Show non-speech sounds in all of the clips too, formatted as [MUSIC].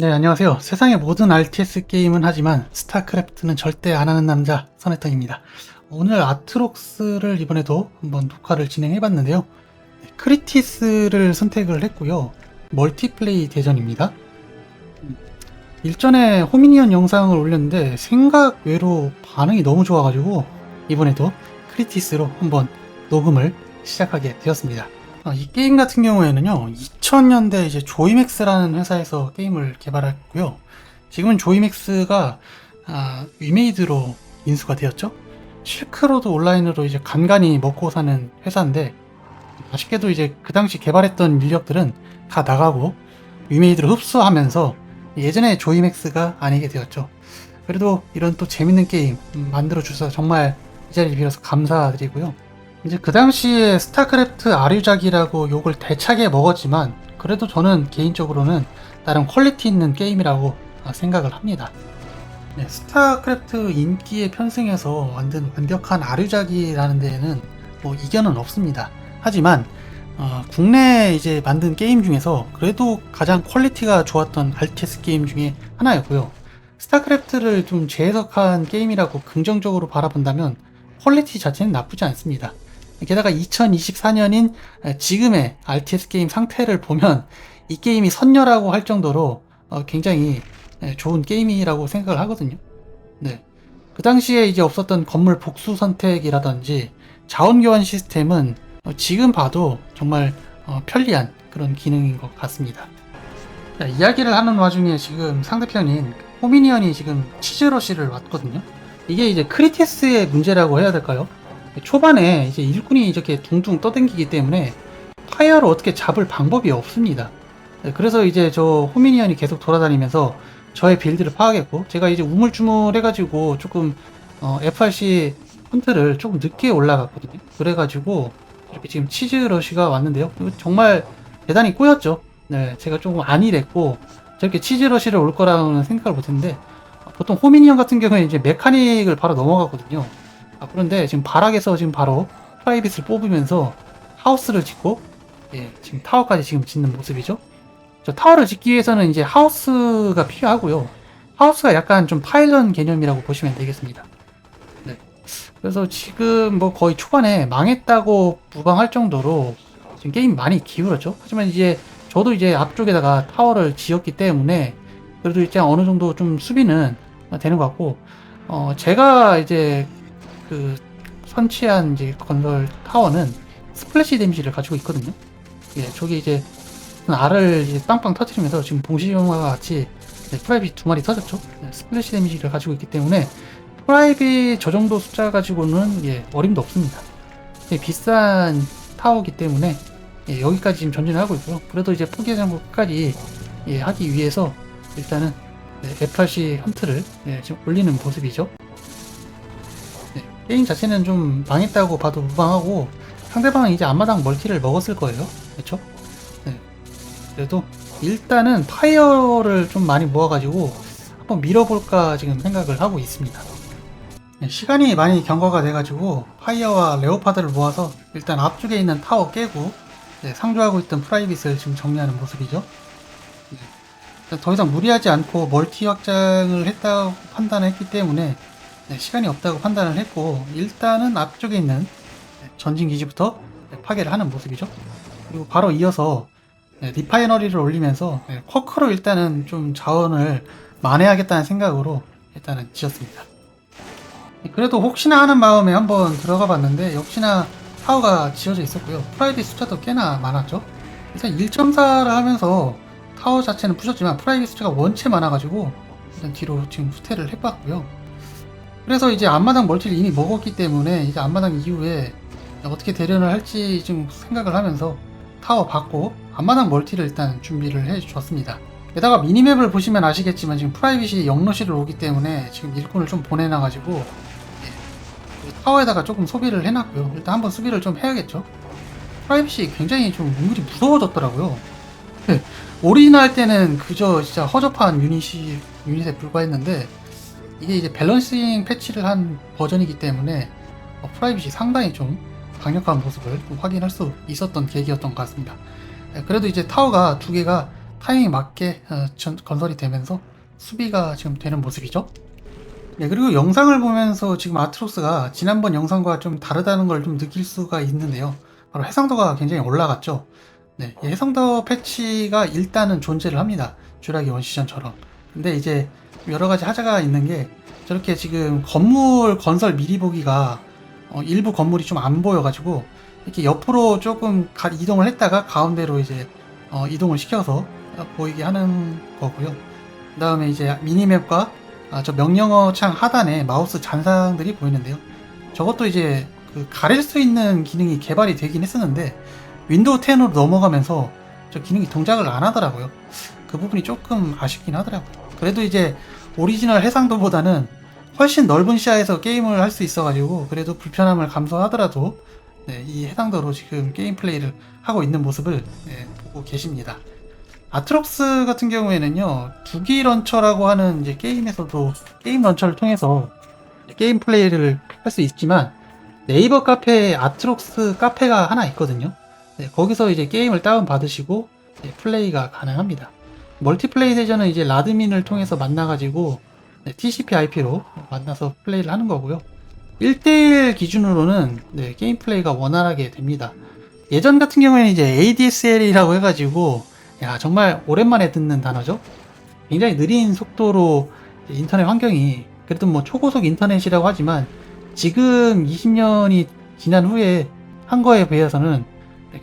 네, 안녕하세요. 세상의 모든 RTS 게임은 하지만 스타크래프트는 절대 안 하는 남자 선혜턴입니다. 오늘 아트록스를 이번에도 한번 녹화를 진행해봤는데요. 네, 크리티스를 선택을 했고요. 멀티플레이 대전입니다. 음, 일전에 호미니언 영상을 올렸는데 생각 외로 반응이 너무 좋아가지고 이번에도 크리티스로 한번 녹음을 시작하게 되었습니다. 아, 이 게임 같은 경우에는요, 2000년대 이제 조이맥스라는 회사에서 게임을 개발했고요. 지금은 조이맥스가 아, 위메이드로 인수가 되었죠. 실크로드 온라인으로 이제 간간히 먹고 사는 회사인데 아쉽게도 이제 그 당시 개발했던 인력들은 다 나가고 위메이드를 흡수하면서 예전에 조이맥스가 아니게 되었죠. 그래도 이런 또 재밌는 게임 만들어 주셔서 정말 이 자리를 빌어서 감사드리고요. 이제 그 당시에 스타크래프트 아류작이라고 욕을 대차게 먹었지만 그래도 저는 개인적으로는 나름 퀄리티 있는 게임이라고 생각을 합니다. 네, 스타크래프트 인기에 편승해서 만든 완벽한 아류작이라는 데에는 뭐 이견은 없습니다. 하지만 어, 국내 이제 만든 게임 중에서 그래도 가장 퀄리티가 좋았던 RTS 게임 중에 하나였고요. 스타크래프트를 좀 재해석한 게임이라고 긍정적으로 바라본다면 퀄리티 자체는 나쁘지 않습니다. 게다가 2024년인 지금의 RTS 게임 상태를 보면 이 게임이 선녀라고 할 정도로 어, 굉장히 좋은 게임이라고 생각을 하거든요. 네. 그 당시에 이제 없었던 건물 복수 선택이라든지 자원 교환 시스템은 어, 지금 봐도 정말 어, 편리한 그런 기능인 것 같습니다. 자, 이야기를 하는 와중에 지금 상대편인 호미니언이 지금 치즈러시를 왔거든요. 이게 이제 크리티스의 문제라고 해야 될까요? 초반에 이제 일꾼이 이렇게 둥둥 떠댕기기 때문에 파이어를 어떻게 잡을 방법이 없습니다. 네, 그래서 이제 저 호미니언이 계속 돌아다니면서 저의 빌드를 파악했고 제가 이제 우물쭈물 해가지고 조금 어, FRC 헌트를 조금 늦게 올라갔거든요. 그래가지고 이렇게 지금 치즈 러시가 왔는데요. 정말 대단히 꼬였죠. 네, 제가 조금 안일했고 저렇게 치즈 러시를 올 거라고는 생각을 못했는데 보통 호미니언 같은 경우에 이제 메카닉을 바로 넘어가거든요. 아, 그런데 지금 바락에서 지금 바로 프라이빗을 뽑으면서 하우스를 짓고 예, 지금 타워까지 지금 짓는 모습이죠. 저 타워를 짓기 위해서는 이제 하우스가 필요하고요. 하우스가 약간 좀 파일런 개념이라고 보시면 되겠습니다. 네. 그래서 지금 뭐 거의 초반에 망했다고 부방할 정도로 지금 게임 많이 기울었죠. 하지만 이제 저도 이제 앞쪽에다가 타워를 지었기 때문에 그래도 이제 어느 정도 좀 수비는 되는 것 같고 어 제가 이제 그 선취한 이제 건설 타워는 스플래시 데미지를 가지고 있거든요. 예, 저기 이제 알을 이제 빵빵 터트리면서 지금 봉시용과 같이 네, 프라이빗 두 마리 터졌죠. 네, 스플래시 데미지를 가지고 있기 때문에 프라이빗 저 정도 숫자 가지고는 예, 어림도 없습니다. 예, 비싼 타워기 때문에 예, 여기까지 지금 전진을 하고 있고요. 그래도 이제 포기의 장국까지 예, 하기 위해서 일단은 네, FRC 헌트를 예, 지금 올리는 모습이죠. 게임 자체는 좀 망했다고 봐도 무방하고 상대방은 이제 앞마당 멀티를 먹었을 거예요. 그렇죠? 네. 그래도 일단은 파이어를 좀 많이 모아가지고 한번 밀어볼까 지금 생각을 하고 있습니다. 네, 시간이 많이 경과가 돼가지고 파이어와 레오파드를 모아서 일단 앞쪽에 있는 타워 깨고 네, 상주하고 있던 프라이빗을 지금 정리하는 모습이죠. 네. 더 이상 무리하지 않고 멀티 확장을 했다고 판단했기 때문에 네, 시간이 없다고 판단을 했고 일단은 앞쪽에 있는 전진 기지부터 파괴를 하는 모습이죠. 그리고 바로 이어서 네, 리파이너리를 올리면서 네, 쿼크로 일단은 좀 자원을 만회하겠다는 생각으로 일단은 지었습니다. 그래도 혹시나 하는 마음에 한번 들어가 봤는데 역시나 타워가 지어져 있었고요. 프라이빗 숫자도 꽤나 많았죠. 일단 1.4를 하면서 타워 자체는 부셨지만 프라이빗 숫자가 원체 많아가지고 일단 뒤로 지금 후퇴를 해봤고요. 그래서 이제 앞마당 멀티를 이미 먹었기 때문에 이제 앞마당 이후에 어떻게 대련을 할지 좀 생각을 하면서 타워 받고 앞마당 멀티를 일단 준비를 해 줬습니다. 게다가 미니맵을 보시면 아시겠지만 지금 프라이빗이 영러시를 오기 때문에 지금 일꾼을 좀 보내놔가지고 예, 타워에다가 조금 소비를 해놨고요. 일단 한번 수비를 좀 해야겠죠. 프라이빗이 굉장히 좀 은근히 무서워졌더라고요. 네, 오리지널 할 때는 그저 진짜 허접한 유닛이 유닛에 불과했는데 이게 이제 밸런싱 패치를 한 버전이기 때문에 어, 프라이빗이 상당히 좀 강력한 모습을 좀 확인할 수 있었던 계기였던 것 같습니다. 네, 그래도 이제 타워가 두 개가 타이밍 맞게 어, 전- 건설이 되면서 수비가 지금 되는 모습이죠. 네, 그리고 영상을 보면서 지금 아트로스가 지난번 영상과 좀 다르다는 걸 좀 느낄 수가 있는데요. 바로 해상도가 굉장히 올라갔죠. 네, 이 해상도 패치가 일단은 존재를 합니다. 쥬라기 원시전처럼. 근데 이제 여러 가지 하자가 있는 게 저렇게 지금 건물 건설 미리 보기가 어, 일부 건물이 좀 안 보여가지고 이렇게 옆으로 조금 가- 이동을 했다가 가운데로 이제 어, 이동을 시켜서 보이게 하는 거고요. 그 다음에 이제 미니맵과 아, 저 명령어 창 하단에 마우스 잔상들이 보이는데요. 저것도 이제 그 가릴 수 있는 기능이 개발이 되긴 했었는데 윈도우 10으로 넘어가면서 저 기능이 동작을 안 하더라고요. 그 부분이 조금 아쉽긴 하더라고요. 그래도 이제 오리지널 해상도보다는 훨씬 넓은 시야에서 게임을 할 수 있어가지고 그래도 불편함을 감수하더라도 네, 이 해상도로 지금 게임 플레이를 하고 있는 모습을 네, 보고 계십니다. 아트록스 같은 경우에는요 두기 런처라고 하는 이제 게임에서도 게임 런처를 통해서 게임 플레이를 할 수 있지만 네이버 카페에 아트록스 카페가 하나 있거든요. 네, 거기서 이제 게임을 다운 받으시고 네, 플레이가 가능합니다. 멀티플레이 세션은 이제 라드민을 통해서 만나가지고 네, TCP/IP로 만나서 플레이를 하는 거고요. 1대1 기준으로는 네, 게임 플레이가 원활하게 됩니다. 예전 같은 경우에는 이제 ADSL이라고 해가지고 야 정말 오랜만에 듣는 단어죠. 굉장히 느린 속도로 인터넷 환경이 그래도 뭐 초고속 인터넷이라고 하지만 지금 20년이 지난 후에 한 거에 비해서는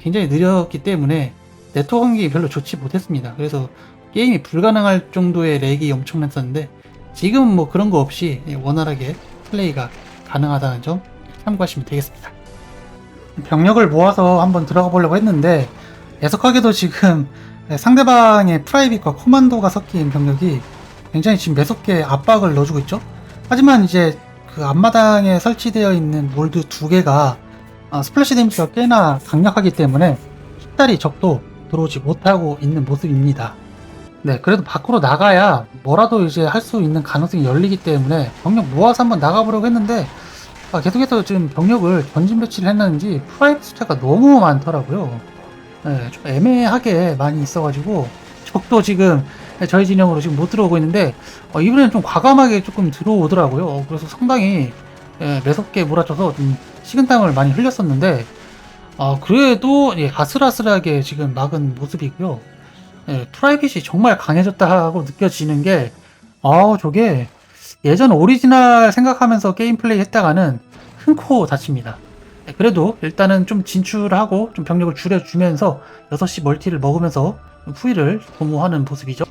굉장히 느렸기 때문에 네트워크 환경이 별로 좋지 못했습니다. 그래서 게임이 불가능할 정도의 렉이 엄청났었는데 지금 뭐 그런 거 없이 원활하게 플레이가 가능하다는 점 참고하시면 되겠습니다. 병력을 모아서 한번 들어가 보려고 했는데 애석하게도 지금 상대방의 프라이빗과 코만도가 섞인 병력이 굉장히 지금 매섭게 압박을 넣어주고 있죠. 하지만 이제 그 앞마당에 설치되어 있는 몰드 두 개가 아, 스플래시 데미지가 꽤나 강력하기 때문에 쉽다리 적도 들어오지 못하고 있는 모습입니다. 네, 그래도 밖으로 나가야 뭐라도 이제 할 수 있는 가능성이 열리기 때문에 병력 모아서 한번 나가보려고 했는데 아, 계속해서 지금 병력을 전진 배치를 했는지 프라이빗 숫자가 너무 많더라고요. 네, 좀 애매하게 많이 있어가지고 적도 지금 저희 진영으로 지금 못 들어오고 있는데 어, 이번에는 좀 과감하게 조금 들어오더라고요. 어, 그래서 상당히 예, 매섭게 몰아쳐서 좀 식은땀을 많이 흘렸었는데 어, 그래도 예, 아슬아슬하게 지금 막은 모습이고요. 예, 프라이빗이 정말 강해졌다고 느껴지는 게 아, 저게 예전 오리지널 생각하면서 게임 플레이 했다가는 흔코 다칩니다. 예, 그래도 일단은 좀 진출하고 좀 병력을 줄여주면서 6시 멀티를 먹으면서 좀 후위를 도모하는 모습이죠.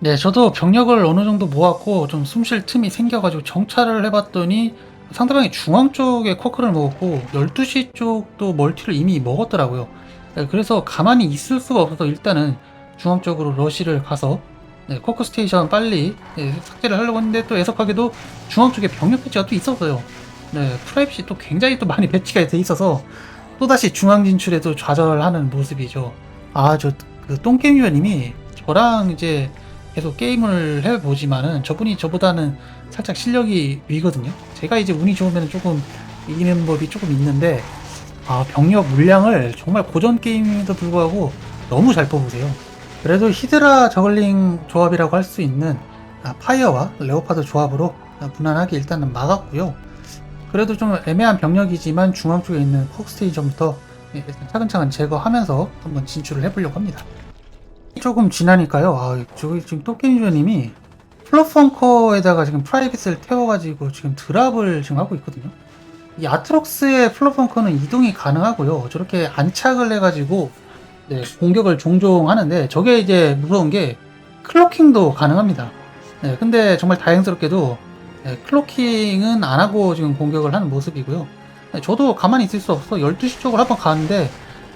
네, 저도 병력을 어느 정도 모았고 좀 숨 쉴 틈이 생겨가지고 정찰을 해봤더니 상대방이 중앙 쪽에 커크를 먹었고 12시 쪽도 멀티를 이미 먹었더라고요. 네, 그래서 가만히 있을 수가 없어서 일단은 중앙 쪽으로 러시를 가서 네, 커크 스테이션 빨리 네, 삭제를 하려고 했는데 또 애석하게도 중앙 쪽에 병력 배치가 또 있었어요. 네, 프라이빗이 또 굉장히 또 많이 [LAUGHS] 배치가 돼 있어서 또다시 중앙 진출에도 좌절하는 모습이죠. 아, 저, 그, 똥게임 위원님이 저랑 이제 계속 게임을 해보지만은 저분이 저보다는 살짝 실력이 위거든요. 제가 이제 운이 좋으면 조금 이기는 법이 조금 있는데, 아, 병력 물량을 정말 고전 게임임에도 불구하고 너무 잘 뽑으세요. 그래도 히드라 저글링 조합이라고 할 수 있는 아, 파이어와 레오파드 조합으로 아, 무난하게 일단은 막았고요. 그래도 좀 애매한 병력이지만 중앙 쪽에 있는 콕스테이션부터 예, 차근차근 제거하면서 한번 진출을 해보려고 합니다. 조금 지나니까요. 아, 저기 지금 토끼니저님이 플러펑커에다가 지금 프라이빗을 태워가지고 지금 드랍을 지금 하고 있거든요. 이 아트록스의 플러펑커는 이동이 가능하고요. 저렇게 안착을 해가지고 네, 공격을 종종 하는데 저게 이제 무서운 게 클로킹도 가능합니다. 네, 근데 정말 다행스럽게도 네, 클로킹은 안 하고 지금 공격을 하는 모습이고요. 네, 저도 가만히 있을 수 없어 12시 쪽으로 한번 가는데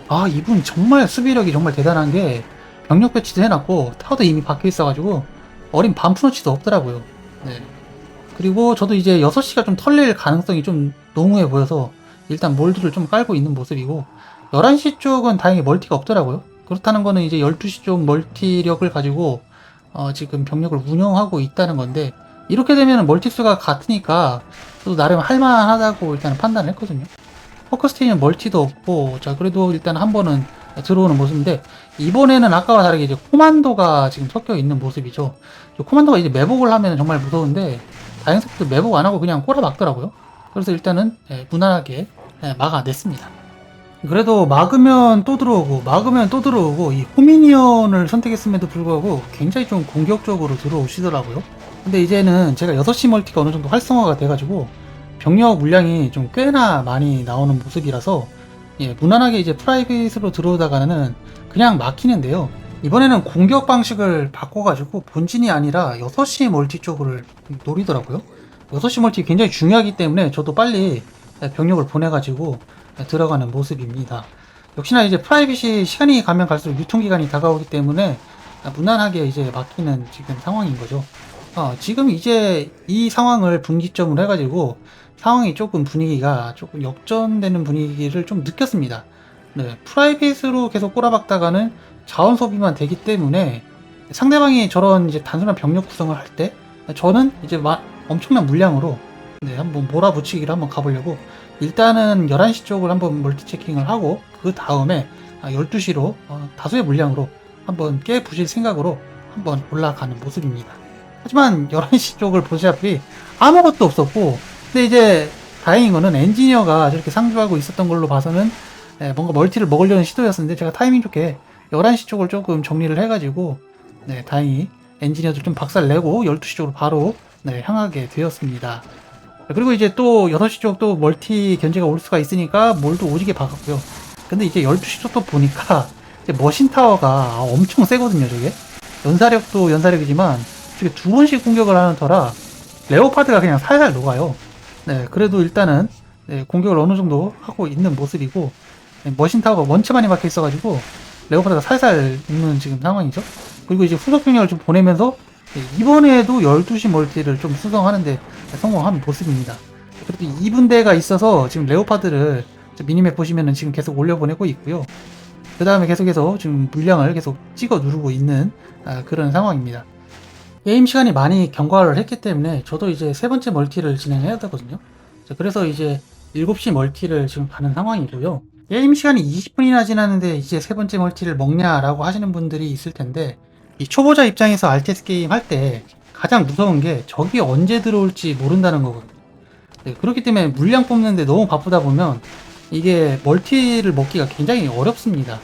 아 이분 정말 수비력이 정말 대단한 게 병력 배치도 해놨고 타워도 이미 박혀 있어가지고 어린 반푸너치도 없더라고요. 네. 그리고 저도 이제 6시가 좀 털릴 가능성이 좀 농후해 보여서 일단 몰드를 좀 깔고 있는 모습이고 11시 쪽은 다행히 멀티가 없더라고요. 그렇다는 거는 이제 12시 쪽 멀티력을 가지고 어, 지금 병력을 운영하고 있다는 건데 이렇게 되면 멀티수가 같으니까 또 나름 할만하다고 일단 판단을 했거든요. 포커스테이는 멀티도 없고 자 그래도 일단 한 번은 들어오는 모습인데 이번에는 아까와 다르게 이제 코만도가 지금 섞여 있는 모습이죠. 저 코만도가 이제 매복을 하면 정말 무서운데 다행스럽게 매복 안 하고 그냥 꼬라박더라고요. 그래서 일단은 예, 무난하게 예, 막아냈습니다. 그래도 막으면 또 들어오고 막으면 또 들어오고 이 호미니언을 선택했음에도 불구하고 굉장히 좀 공격적으로 들어오시더라고요. 근데 이제는 제가 6시 멀티가 어느 정도 활성화가 돼가지고 병력 물량이 좀 꽤나 많이 나오는 모습이라서 예, 무난하게 이제 프라이빗으로 들어오다가는 그냥 막히는데요. 이번에는 공격 방식을 바꿔가지고 본진이 아니라 6시 멀티 쪽을 노리더라고요. 6시 멀티 굉장히 중요하기 때문에 저도 빨리 병력을 보내가지고 들어가는 모습입니다. 역시나 이제 프라이빗이 시간이 가면 갈수록 유통기간이 다가오기 때문에 무난하게 이제 막히는 지금 상황인 거죠. 어, 지금 이제 이 상황을 분기점으로 해가지고 상황이 조금 분위기가 조금 역전되는 분위기를 좀 느꼈습니다. 네, 프라이빗으로 계속 꼬라박다가는 자원 소비만 되기 때문에 상대방이 저런 이제 단순한 병력 구성을 할 때 저는 이제 마- 엄청난 물량으로 네, 한번 몰아붙이기를 한번 가보려고 일단은 11시 쪽을 한번 멀티 체킹을 하고 그 다음에 12시로 어, 다수의 물량으로 한번 깨 부실 생각으로 한번 올라가는 모습입니다. 하지만 11시 쪽을 보시다시피 아무것도 없었고 근데 이제 다행인 거는 엔지니어가 저렇게 상주하고 있었던 걸로 봐서는 예, 뭔가 멀티를 먹으려는 시도였었는데 제가 타이밍 좋게 11시 쪽을 조금 정리를 해가지고 네, 다행히 엔지니어도 좀 박살 내고 12시 쪽으로 바로 네, 향하게 되었습니다. 그리고 이제 또 6시 쪽 또 멀티 견제가 올 수가 있으니까 몰도 오지게 박았고요. 근데 이제 12시 쪽도 보니까 머신타워가 엄청 세거든요, 저게. 연사력도 연사력이지만 저게 두 번씩 공격을 하는 터라 레오파드가 그냥 살살 녹아요. 네, 그래도 일단은 네, 공격을 어느 정도 하고 있는 모습이고 네, 머신타워가 원체 많이 박혀 있어가지고 레오파드가 살살 녹는 지금 상황이죠. 그리고 이제 후속 병력을 좀 보내면서 네, 이번에도 12시 멀티를 좀 수성하는데 성공한 모습입니다. 그래도 2분대가 있어서 지금 레오파드를 미니맵 보시면은 지금 계속 올려보내고 있고요. 그 다음에 계속해서 지금 물량을 계속 찍어 누르고 있는 아, 그런 상황입니다. 게임 시간이 많이 경과를 했기 때문에 저도 이제 세 번째 멀티를 진행해야 되거든요. 자, 그래서 이제 7시 멀티를 지금 가는 상황이고요. 게임 시간이 20분이나 지났는데 이제 세 번째 멀티를 먹냐라고 하시는 분들이 있을 텐데 이 초보자 입장에서 RTS 게임 할 때 가장 무서운 게 적이 언제 들어올지 모른다는 거거든요. 네, 그렇기 때문에 물량 뽑는데 너무 바쁘다 보면 이게 멀티를 먹기가 굉장히 어렵습니다.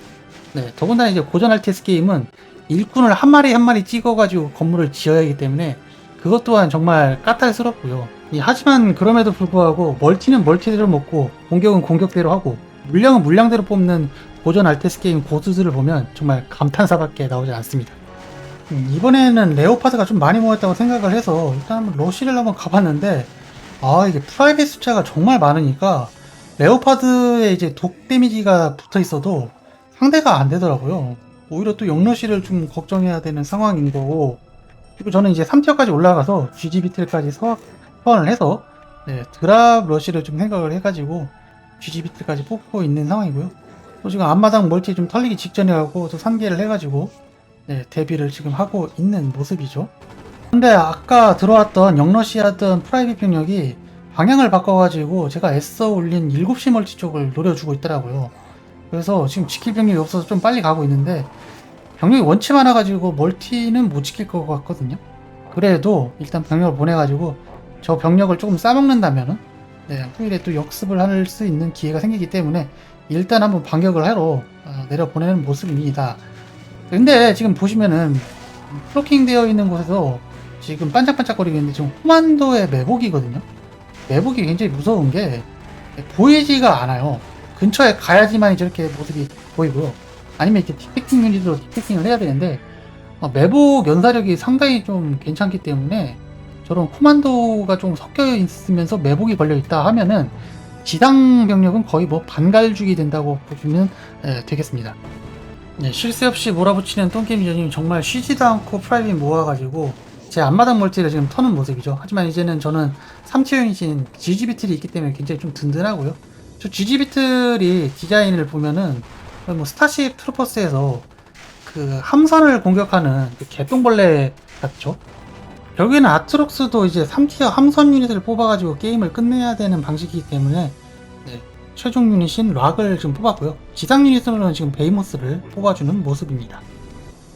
네, 더군다나 이제 고전 RTS 게임은 일꾼을 한 마리 한 마리 찍어가지고 건물을 지어야 하기 때문에 그것 또한 정말 까탈스럽고요. 이, 하지만 그럼에도 불구하고 멀티는 멀티대로 먹고 공격은 공격대로 하고 물량은 물량대로 뽑는 고전 RTS 게임 고수들을 보면 정말 감탄사밖에 나오지 않습니다. 음, 이번에는 레오파드가 좀 많이 모였다고 생각을 해서 일단 러시를 한번 가봤는데 아 이게 프라이빗 숫자가 정말 많으니까 레오파드에 이제 독 데미지가 붙어 있어도 상대가 안 되더라고요. 오히려 또 영러시를 좀 걱정해야 되는 상황인 거고 그리고 저는 이제 3티어까지 올라가서 GGBT까지 소환을 해서 네, 드랍 러시를 좀 생각을 해가지고 GGBT까지 뽑고 있는 상황이고요. 또 지금 앞마당 멀티 좀 털리기 직전에 하고 또 상계를 해가지고 네, 데뷔를 지금 하고 있는 모습이죠. 근데 아까 들어왔던 영러시하던 프라이빗 병력이 방향을 바꿔가지고 제가 애써 올린 7시 멀티 쪽을 노려주고 있더라고요. 그래서 지금 지킬 병력이 없어서 좀 빨리 가고 있는데 병력이 원치 많아가지고 멀티는 못 지킬 것 같거든요. 그래도 일단 병력을 보내가지고 저 병력을 조금 싸먹는다면은 네, 후일에 또 역습을 할 수 있는 기회가 생기기 때문에 일단 한번 반격을 하러 어, 내려 보내는 모습입니다. 근데 지금 보시면은 플로킹 되어 있는 곳에서 지금 반짝반짝거리고 있는데 지금 코만도의 매복이거든요. 매복이 굉장히 무서운 게 보이지가 않아요. 근처에 가야지만 저렇게 모습이 보이고요. 아니면 이렇게 디펙팅 유닛으로 디펙팅을 해야 되는데 어, 매복 연사력이 상당히 좀 괜찮기 때문에 저런 코만도가 좀 섞여 있으면서 매복이 걸려 있다 하면은 지당 병력은 거의 뭐 반갈죽이 된다고 보시면 예, 되겠습니다. 네, 쉴 새 없이 몰아붙이는 똥게임이전이 정말 쉬지도 않고 프라이빗 모아가지고 제 앞마당 멀티를 지금 터는 모습이죠. 하지만 이제는 저는 3티어 유닛인 GG비틀이 있기 때문에 굉장히 좀 든든하고요. 저 GG비틀이 디자인을 보면은 뭐 스타쉽 트루퍼스에서 그 함선을 공격하는 그 개똥벌레 같죠? 결국에는 아트록스도 이제 3티어 함선 유닛을 뽑아가지고 게임을 끝내야 되는 방식이기 때문에 네, 최종 유닛인 락을 지금 뽑았고요. 지상 유닛으로는 지금 베이모스를 뽑아주는 모습입니다.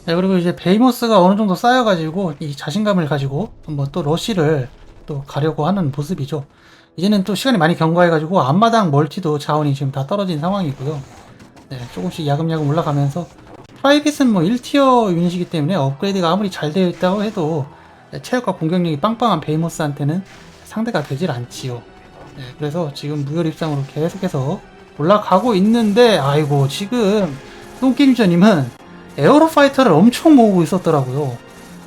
네, 그리고 이제 베이모스가 어느 정도 쌓여가지고 이 자신감을 가지고 한번 또 러쉬를 또 가려고 하는 모습이죠. 이제는 또 시간이 많이 경과해가지고 앞마당 멀티도 자원이 지금 다 떨어진 상황이고요. 네, 조금씩 야금야금 올라가면서 프라이빗은 뭐 1티어 유닛이기 때문에 업그레이드가 아무리 잘 되어 있다고 해도 네, 체력과 공격력이 빵빵한 베이모스한테는 상대가 되질 않지요. 네, 그래서 지금 무혈 입장으로 계속해서 올라가고 있는데 아이고 지금 똥게임저님은 에어로 파이터를 엄청 모으고 있었더라고요.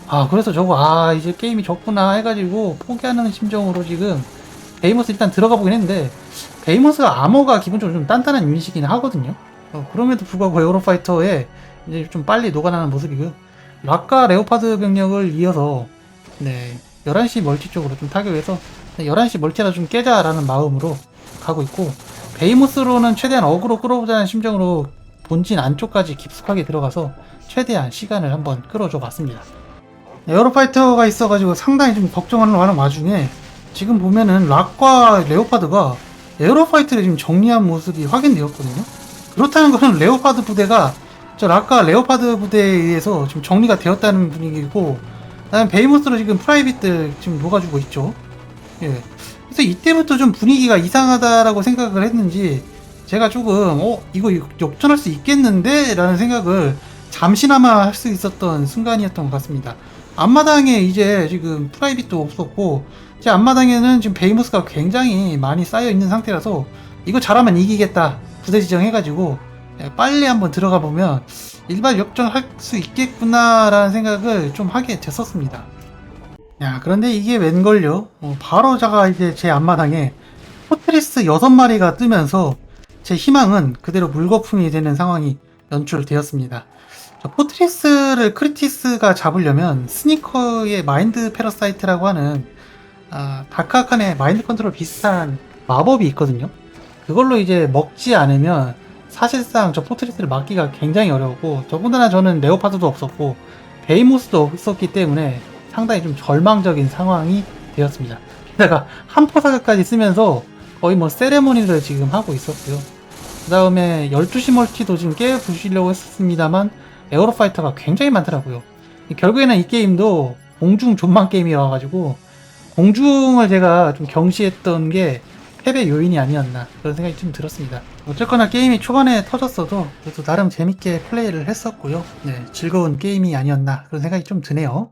아 그래서 저거 아 이제 게임이 적구나 해가지고 포기하는 심정으로 지금 베이모스 일단 들어가 보긴 했는데 베이모스가 아머가 기본적으로 좀 단단한 유닛이긴 하거든요. 어, 그럼에도 불구하고 에어로 파이터에 이제 좀 빨리 녹아나는 모습이고요. 락과 레오파드 병력을 이어서 네 11시 멀티 쪽으로 좀 타격해서 11시 멀티라 좀 깨자라는 마음으로 가고 있고 베이모스로는 최대한 어그로 끌어보자는 심정으로 본진 안쪽까지 깊숙하게 들어가서 최대한 시간을 한번 끌어줘 봤습니다. 에어로파이터가 있어가지고 상당히 좀 걱정하는 와중에 지금 보면은 락과 레오파드가 에어로파이터를 지금 정리한 모습이 확인되었거든요. 그렇다는 것은 레오파드 부대가 저 락과 레오파드 부대에 의해서 지금 정리가 되었다는 분위기고 그다음에 베이모스로 지금 프라이빗들 지금 녹아주고 있죠. 예. 그래서 이때부터 좀 분위기가 이상하다라고 생각을 했는지 제가 조금 어 이거 역전할 수 있겠는데 라는 생각을 잠시나마 할 수 있었던 순간이었던 것 같습니다. 앞마당에 이제 지금 프라이빗도 없었고 제 앞마당에는 지금 베이모스가 굉장히 많이 쌓여 있는 상태라서 이거 잘하면 이기겠다 부대 지정해가지고 예, 빨리 한번 들어가 보면 일반 역전할 수 있겠구나라는 생각을 좀 하게 됐었습니다. 야, 그런데 이게 웬걸요? 어, 바로 자가 이제 제 앞마당에 포트리스 6마리가 뜨면서 제 희망은 그대로 물거품이 되는 상황이 연출되었습니다. 저 포트리스를 크리티스가 잡으려면 스니커의 마인드 패러사이트라고 하는 아, 다크아칸의 마인드 컨트롤 비슷한 마법이 있거든요. 그걸로 이제 먹지 않으면 사실상 저 포트리스를 막기가 굉장히 어려웠고 더군다나 저는 레오파드도 없었고 베이모스도 없었기 때문에 상당히 좀 절망적인 상황이 되었습니다. 게다가 한포 사격까지 쓰면서 거의 뭐 세레모니를 지금 하고 있었고요. 그 다음에 12시 멀티도 지금 깨 부시려고 했습니다만 에어로파이터가 굉장히 많더라고요. 결국에는 이 게임도 공중 존망 게임이어가지고 공중을 제가 좀 경시했던 게 패배 요인이 아니었나 그런 생각이 좀 들었습니다. 어쨌거나 게임이 초반에 터졌어도 그래도 나름 재밌게 플레이를 했었고요. 네, 즐거운 게임이 아니었나 그런 생각이 좀 드네요.